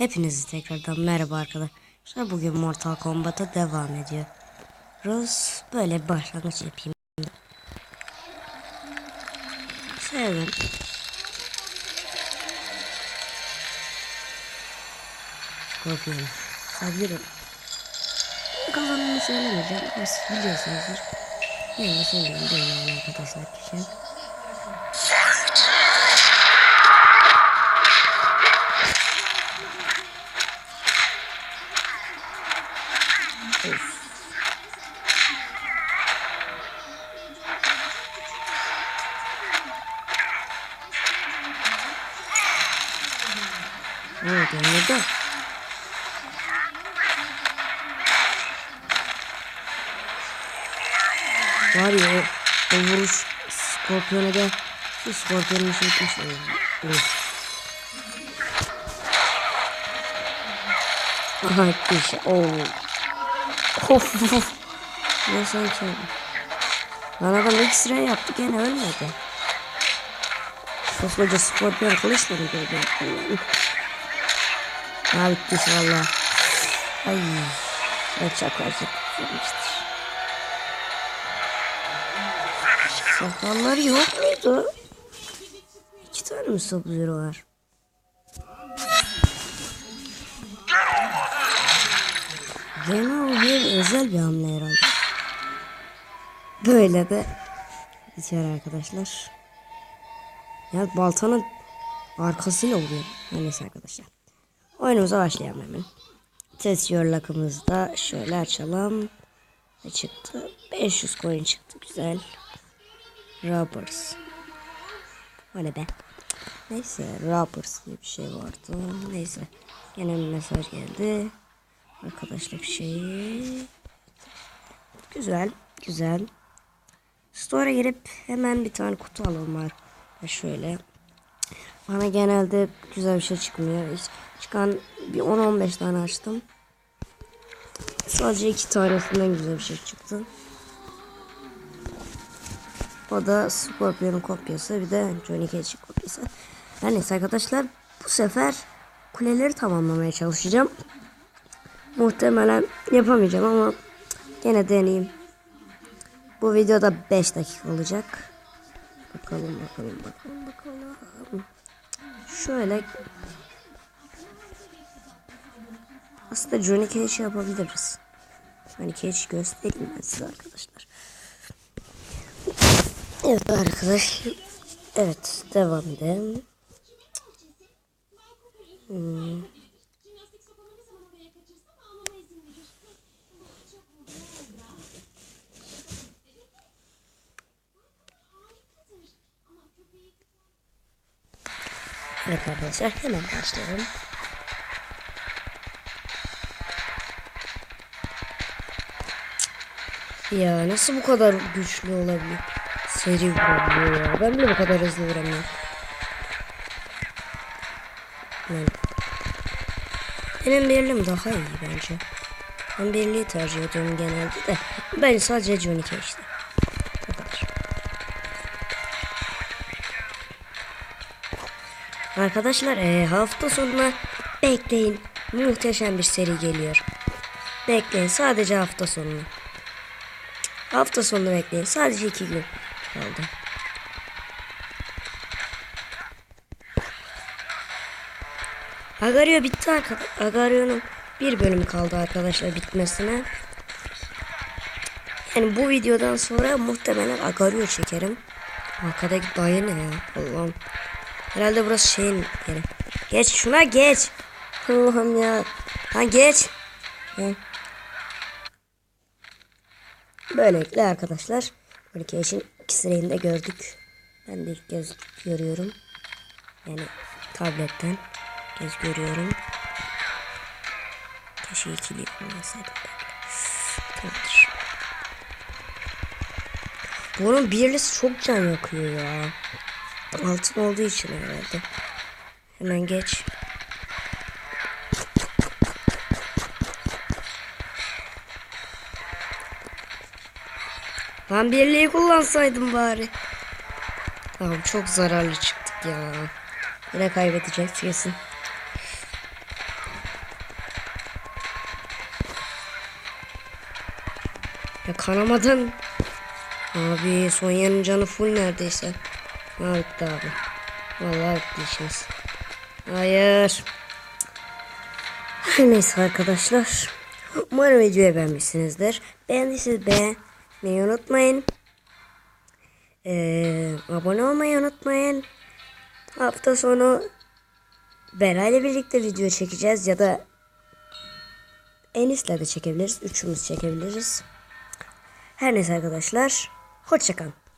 Hepinizi tekrardan merhaba arkadaşlar. Bugün Mortal Kombat'a devam ediyor. Rose böyle bir başlangıç yapayım. Sevdim. Korkuyorum. Sabırım. Kazanımı söylemeyeceğim. Siz biliyorsunuzdur. De söyleyeyim. Değil arkadaşlar kişi. Evet anladım. Var ya o, o vuruş Scorpion'a da şu Scorpion'un şey etmiş. Of. Aha etmiş. Oo. Of of. Ne sanki. Lan adam X-ray yaptı gene ölmedi. Koskoca Scorpion kılıçla mı gördü? Ha bitti valla. Ay. Evet. Yemiştir. Sakalları yok muydu? İki tane mi sabzları var? Gene o bir özel bir hamle herhalde. Böyle de bitiyor arkadaşlar. Ya baltanın arkasıyla vuruyor. Neyse arkadaşlar. Oyunumuza başlayalım hemen. Test yorlakımızı da şöyle açalım. Ne çıktı? 500 coin çıktı. Güzel. Robbers. O ne be? Neyse Robbers diye bir şey vardı. Neyse. Gene bir mesaj geldi. Arkadaşlık şeyi. Güzel. Güzel. Store'a girip hemen bir tane kutu alalım var. Şöyle. Bana genelde güzel bir şey çıkmıyor. Hiç çıkan bir 10-15 tane açtım. Sadece iki tanesinden güzel bir şey çıktı. O da Scorpion'un kopyası bir de Johnny Cage'in kopyası. Her neyse arkadaşlar bu sefer kuleleri tamamlamaya çalışacağım. Muhtemelen yapamayacağım ama gene deneyeyim. Bu videoda 5 dakika olacak. Bakalım bakalım bakalım bakalım. Şöyle aslında Johnny Cage yapabiliriz. Johnny Cage göstereyim ben size arkadaşlar. Evet arkadaşlar. Evet devam edelim. Hmm. Evet arkadaşlar hemen başlayalım. Ya nasıl bu kadar güçlü olabilir? Seri vuruyor ya. Ben bile bu kadar hızlı vuramıyorum. Yani. Benim birliğim daha iyi bence. Ben birliği tercih ediyorum genelde de. Ben sadece Johnny Cage'de. Arkadaşlar e, hafta sonuna bekleyin. Muhteşem bir seri geliyor. Bekleyin sadece hafta sonunu. Hafta sonunu bekleyin. Sadece iki gün kaldı. Agario bitti arkadaşlar. Agario'nun bir bölümü kaldı arkadaşlar bitmesine. Yani bu videodan sonra muhtemelen Agario çekerim. Arkadaki dayı ne ya? Allah'ım. Herhalde burası şeyin yeri. Geç şuna geç. Allah'ım ya. Ha geç. Hı. Böylelikle arkadaşlar. Böyle için ikisini de gördük. Ben de ilk kez görüyorum. Yani tabletten kez görüyorum. Keşke ikili kullansaydım. Tamamdır. Bunun birlisi çok can yakıyor ya. Altın olduğu için herhalde. Hemen geç. Ben birliği kullansaydım bari. Tamam çok zararlı çıktık ya. Yine kaybedeceğiz kesin. Ya kanamadan. Abi Sonya'nın canı full neredeyse. Bitti abi. Vallahi bitti. Hayır. Her neyse arkadaşlar. Umarım videoyu beğenmişsinizdir. Beğendiyseniz beğenmeyi unutmayın. Ee, abone olmayı unutmayın. Hafta sonu Beray'la birlikte video çekeceğiz ya da Enis'le de çekebiliriz. Üçümüz çekebiliriz. Her neyse arkadaşlar. Hoşçakalın.